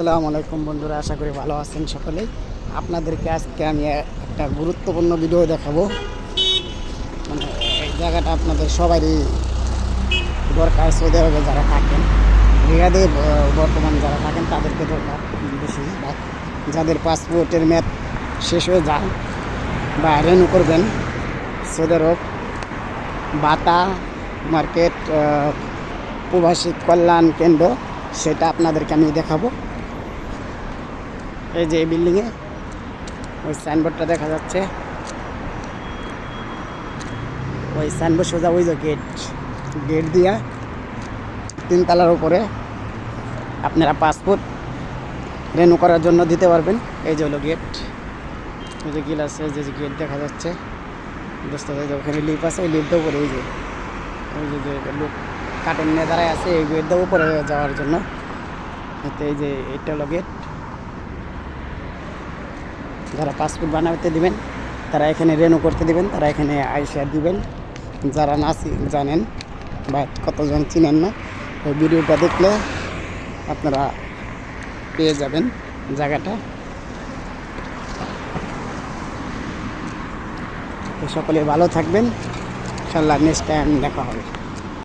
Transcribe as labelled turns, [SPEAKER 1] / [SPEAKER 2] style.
[SPEAKER 1] আসসালামু আলাইকুম বন্ধুরা, আশা করি ভালো আছেন সকলেই। আপনাদেরকে আজকে আমি একটা গুরুত্বপূর্ণ ভিডিও দেখাবো। মানে এই জায়গাটা আপনাদের সবারই দরকার, সৌদি আরবে যারা থাকেন, রিয়াদে বর্তমান যারা থাকেন, তাদেরকে দরকার বেশি। বা যাদের পাসপোর্টের মেয়াদ শেষ হয়ে যায় বা রেনু করবেন, সৌদি আরব বাতা মার্কেট প্রবাসী কল্যাণ কেন্দ্র, সেটা আপনাদেরকে আমি দেখাবো। এই যে এই বিল্ডিংয়ে ওই সাইনবোর্ডটা দেখা যাচ্ছে। ওই সাইনবোর্ড সোজা ওই যে গেট গেট দিয়া তিনতলার উপরে আপনারা পাসপোর্ট রেনু করার জন্য দিতে পারবেন। এই যে হলো গেট ওই যে গিলাস যে যে গেট দেখা যাচ্ছে। বুঝতে পারছি ওখানে লিফ আছে ওই লিফটের উপরে ওই যে। ওই যে যে লোক কাটেন নিয়ে দাঁড়ায় আছে, এই গেটটা উপরে যাওয়ার জন্য। এই যে, এটা হলো গেট যারা পাসপোর্ট বানাতে দিবেন, তারা এখানে রেনু করতে দিবেন, তারা এখানে আইসা দিবেন। যারা না চি- জানেন বা কতজন চিনেন না ওই ভিডিওটা দেখলে আপনারা পেয়ে যাবেন জায়গাটা। সকলে ভালো থাকবেন। ইনশাল্লাহ নেক্সট টাইম দেখা হবে।